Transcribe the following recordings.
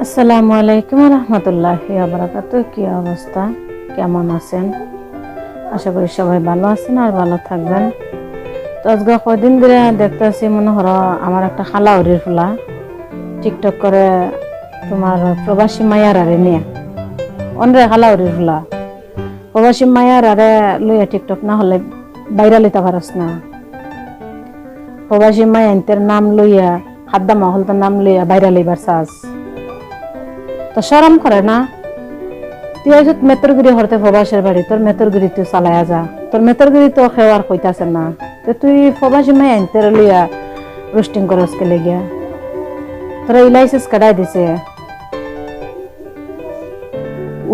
আসসালামু আলাইকুম রহমতুল্লাহ আবরাকাত কি অবস্থা? কেমন আছেন? আশা করি সবাই ভালো আছেন আর ভালো থাকবেন। তো আজকে কদিন ধরে দেখতেছি মনে হলো আমার একটা খালা হরির ফুলা। টিকটক করে তোমার প্রবাসী মায়ার আরে নিয়ে। অনরে খালা হরির ফুলা। প্রবাসী মায়ার আরে লইয়া টিকটক না হলে বাইরা লইতে পারস না। প্রবাসী মায়ান্তের নাম লইয়া খাদ্দা মহলতার নাম লইয়া বাইরা লইবার চাস তো সরম করে না। তুই আইসত মেতরগিরি হরতে প্রবাসের বাড়ি, তোর মেতরগিরি তুই চালায়া যা। তোর মেতরগিরি তো খেওয়ার কইতাছে না। তো তুই প্রবাসী মাই আনতে লইয়া রোস্টিং করস কে লেগিয়া। তোরা ইলাইসিস কাটাই দিছে।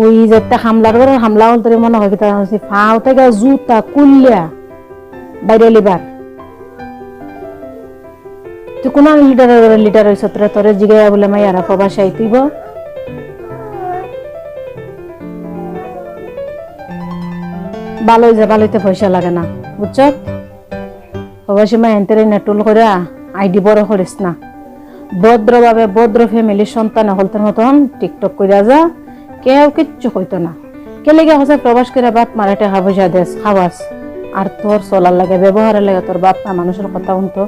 ওই যেটা হামলার করে হামলা হল তোর মনে হয় কি তার ফাও থেকে জুতা কুল্লিয়া বাইরে লিবার তুই কোন লিডার লিডার হইছ তোরে তোরে জিগাইয়া বলে মাইয়ারা প্রবাসী আইতিব। ভালোই যে ভালোইতে পয়সা লাগে না, বুঝছ? প্রবাসী মা এনতেরে নেটুল করে আইডি বড় করিস না। ভদ্রভাবে ভদ্র ফ্যামিলির সন্তান হলতের মতন টিকটক কইরা যা, কেউ কিচ্ছু হইতো না। কে লেগে হচ্ছে প্রবাস করে বাপ মারা টাকা দেশ খাওয়াস। আর তোর চলার লাগে, ব্যবহারের লাগে, তোর বাপ মা মানুষের কথা শুনতো।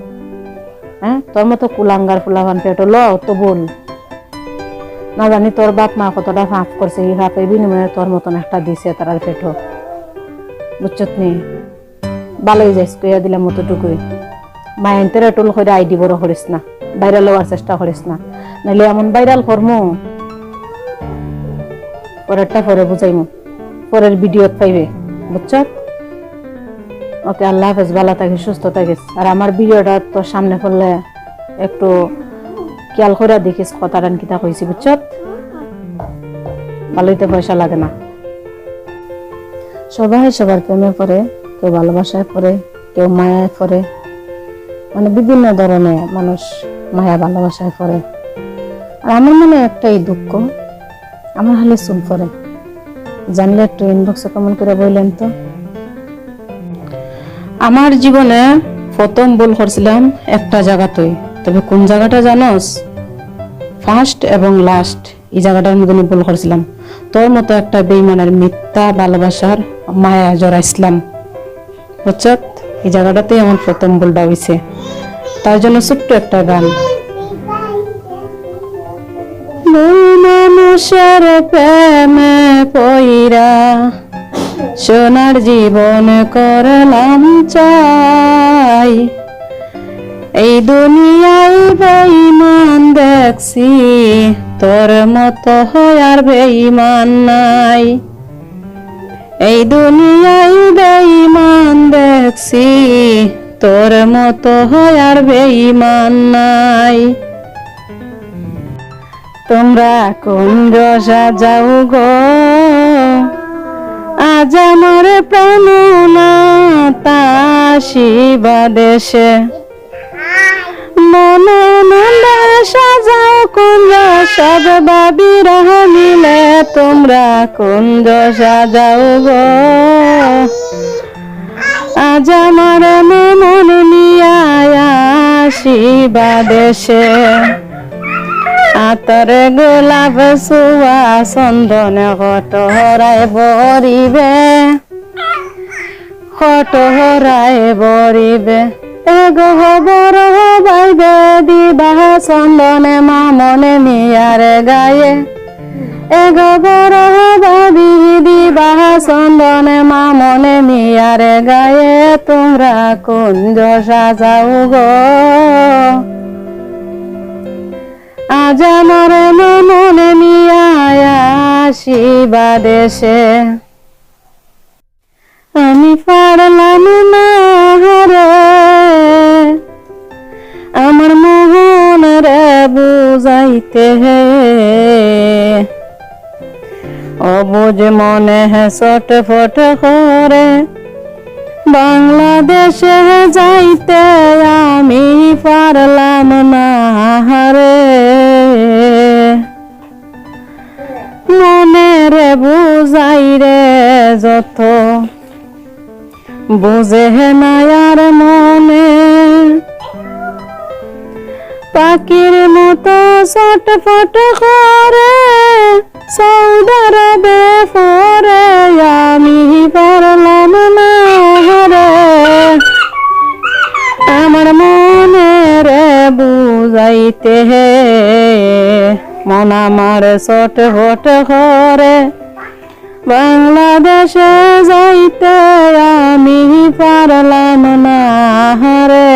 হ্যাঁ? তোর মতো কুলাঙ্গার ফুলাভান পেটো ল, তো বল। না জানি তোর বাপ মা কতটা ফাঁপ করছে এই ফাঁপের বিনিময়ে তোর মতন একটা দিছে তার পেটো বুঝছত নি? ভালোই যাইস কইয়া দিলাম মতটুকুই মায়েন্তের টুল করে আইডি বড় করিস না। ভাইরাল হওয়ার চেষ্টা করিস না। নাহলে এমন ভাইরাল করমু পরেরটা পরে বুঝাইমু পরের ভিডিওত পাইবে। বুঝছত? ওকে আল্লাহ হাফেজ, ভালো থাকিস সুস্থ থাকিস আর আমার ভিডিওটা তোর সামনে করলে একটু খেয়াল করে দেখিস কথা কথাটা কিতা কইছি বুঝছত? ভালোইতে পয়সা লাগে না। সবাই সবার প্রেমে পড়ে, কেউ ভালোবাসায় পড়ে, কেউ মায়ায় পড়ে। মানে বিভিন্ন ধরনের মানুষ মায়া ভালোবাসায় পড়ে। আর আমার মনে একটাই দুঃখ, আমার হালে চুল পড়ে। জানলে একটু ইনবক্সে কমেন্ট করে বললেন তো। আমার জীবনে প্রথম ভুল করছিলাম একটা জায়গাতেই। তবে কোন জায়গাটা জানোস? ফার্স্ট এবং লাস্ট এই জায়গাটার মধ্যে ভুল করছিলাম। তোর মতো একটা বেইমানের মিথ্যা ভালোবাসার মায়া জড়াইছিলাম বুঝছত? এই জায়গাটাতেই আমার প্রথম ভুলটা হয়েছে তার জন্য ছোট্ট একটা গান। মানুষের প্রেমে পইরা সোনার জীবন করলাম চাই। এই দুনিয়ায় বেঈমান দেখছি, তোর মতো হয় আর বেঈমান নাই। এই দুনিয়ায় বেঈমান দেখছি, তোর মতো হয় আর বেঈমান নাই। তোমরা কোন রসা যাও গো? আজ আমার প্রাণনা তাসিবা দেশে। মনে সাজাও কুঞ্জ সব বাবির? মিলে তোমরা কুঞ্জ সাজাও গো? আজ আমার মন নিয়া দেশে। আতরে গোলাপ সুয়া চন্দন কত হরাই বরিবে কত হরাই বরিবে এগো হবর বাইবে দিবা চন্দনে মামনে মিয়ারে গায়ে। এগো বড় বাবি দিবা চন্দনে মামনে মিয়ারে গায়ে তোমরা কুঞ্জ সাজাও গো। আজ আমার মনে নিয়া আসিবা দেশে। আমি পারলাম অবুঝ মনে হে ছট ফট করে। বাংলাদেশে যাইতে আমি পারলাম না রে মনে রে বুঝাই রে যত, বুঝে না মনে। পাখির মতো ছটফট করে। সৌদার বেফরে আমি পারলাম না রে আমার মনে রে বুঝাইতে হে, মন আমার ছট ফট করে। বাংলাদেশে যাইতে আমি পারলাম না রে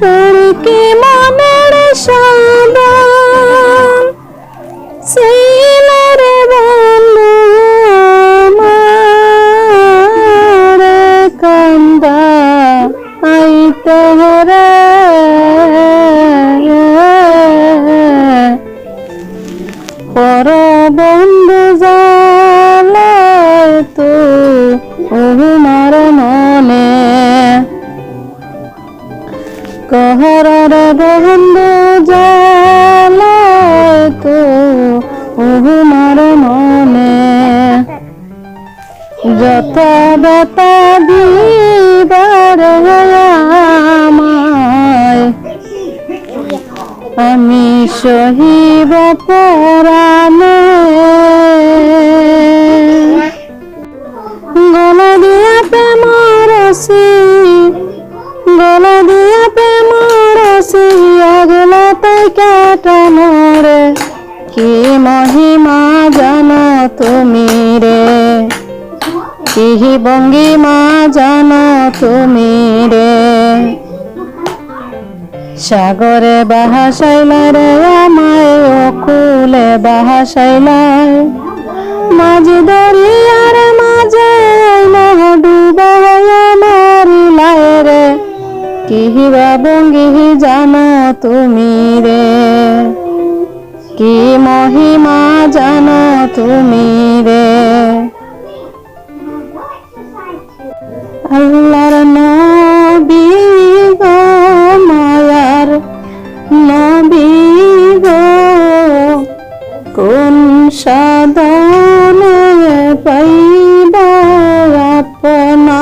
তোর কি মনের সাবান কান্দা। আইতে রে যত ব্যথা আমায়, আমি সহিব পরাণে। গলা দিয়া প্রেমরসি গলা দিয়া প্রেমরসি আগলা তাই কাটানোরে কি মহিমা জানো তুমি রে? কি ভঙ্গিমা জানো তুমি রে। সাগরে বাহাসাইলা রে, আমায় অকুলে বাহাসাইলাই মাঝে দরিয়ার মাঝে ডুবা মারিলাই রে। কিহিবা বঙ্গি জানো তুমি রে। কি মহিমা জানো তুমি রে। আল্লাহর নবী গো মায়ার নবী গো কোন সাধনে পাইবা আপনার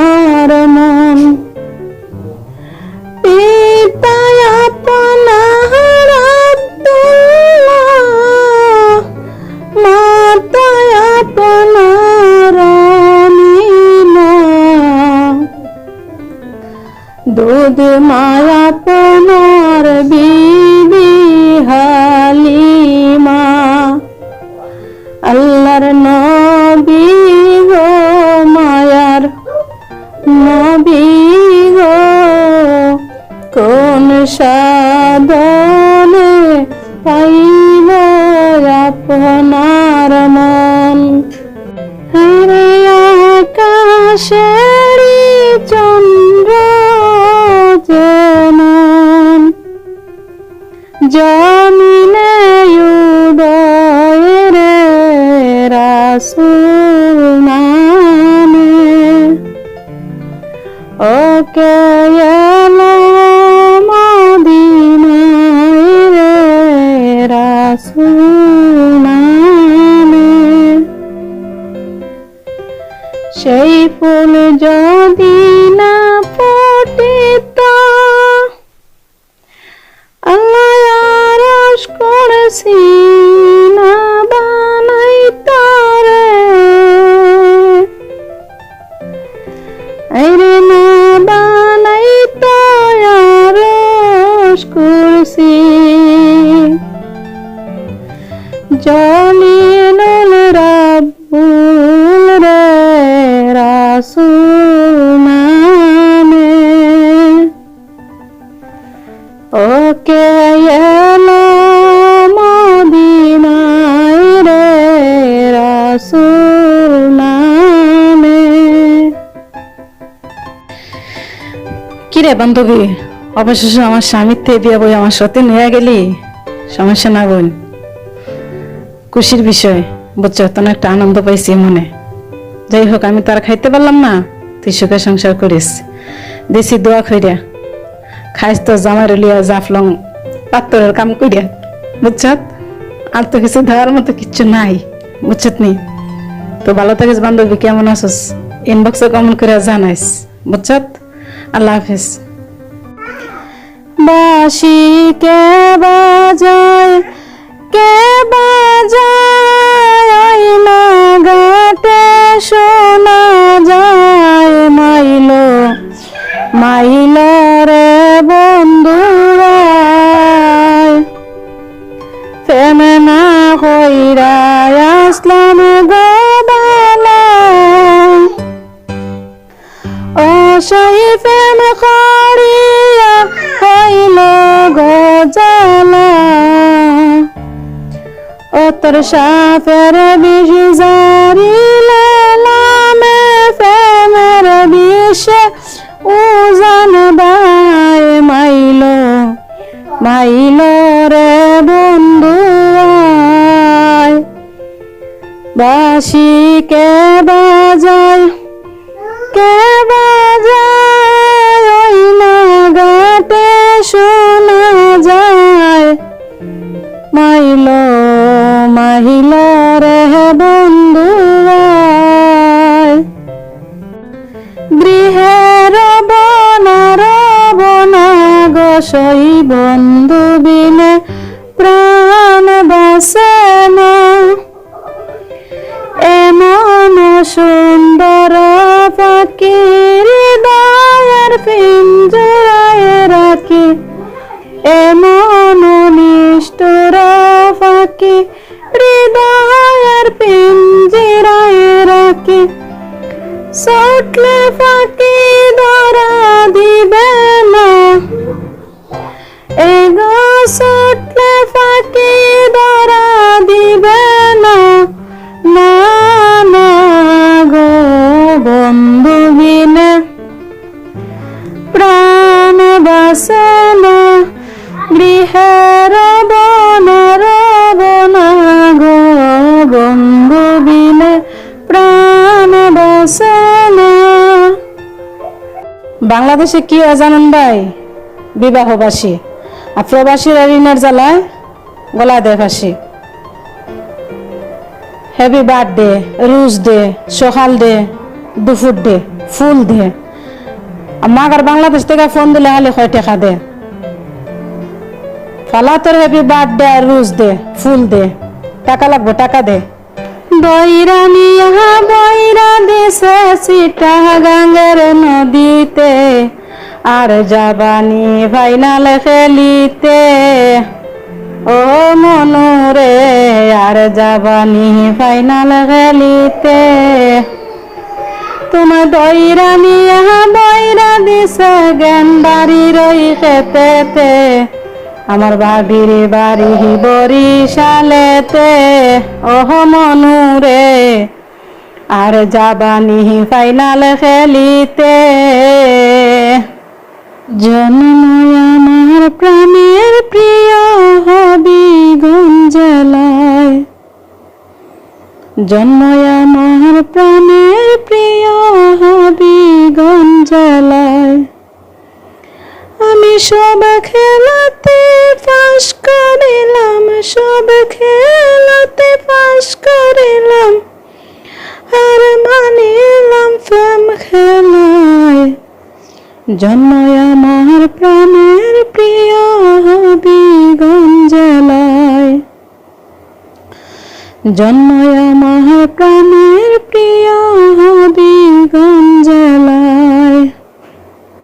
নবী মায়ার নবী গো কোন সাধনে পাইল আপনার মন? নামে ওকে এলো মদিনায় রে কিরে বান্ধবী, অবশেষে আমার স্বামীর থেকে বিয়ে বই আমার সাথে নিয়ে গেলি? সমস্যা না বোন খুশির বিষয়, বুঝছ তোর একটা আনন্দ পাইছি মনে। যাই হোক, আমি তো আর খাইতে পারলাম না। তুই সুখে সংসার করিস। দেশি দোয়া খৈরা খাইস তো জামাই রলিয়া জাফলং। পাত্তরের কাম করিয়া বুঝছত? আর তো কিছু দেওয়ার মতো কিচ্ছু নাই। বুঝছত নি? তো ভালো থাকিস, বান্ধবী, কেমন আছিস? ইনবক্সে কমেন্ট করে জানাইস। বুঝছত? আল্লাহ হাফিজ। বাসি কে বাজায় গজালা অতর সাফের বিষ জারিলে লামে ফেমের বিষে উজান বায় মাইল। মাইল রে বন্ধু আয়। এমন সুন্দর বাংলাদেশে কি হয় জানেন ভাই? বিবাহবাসী। আর প্রবাসীরা ঋণের জ্বালায় গলা দেয় ফাঁসি। হ্যাপি বার্থডে রুজ ডে সকাল ডে দুপুর ডে ফুল দে। মাগার বাংলাদেশ থেকে ফোন দিলে খালি কয় টাকা দে? ফালাতর হ্যাপি বার্থডে আর রুজ দে, ফুল দে। টাকা লাগবে, টাকা দে। বৈরা নিয়া বৈরা দেশ সিটা গাঙ্গের নদীতে, আর যাবানি ফাইনাল খেলিতে ও মনুরে, আর যাবানি ফাইনাল খেলিতে তোমার দইরা নিয়া বইরা দিছে গেন্দারি রই খেতেতে আমার ভাবির বাড়ি বরিশালেতে, ওহ মনুরে, আর যাবানি ফাইনাল খেলিতে। জন্ময় আমার প্রাণের প্রিয় হবি গঞ্জলায় জন্ময় আমার প্রাণের প্রিয় হবি গঞ্জলায় আমি সব খেলাতে ফাঁস করিলাম, সব খেলাতে ফাঁস করিলাম। আর মানিলাম ফেম খেলায়। জন্ময় আমার প্রাণের প্রিয় হবি গঞ্জলায় জন্ময় আমার প্রাণের প্রিয় হবি গঞ্জলায়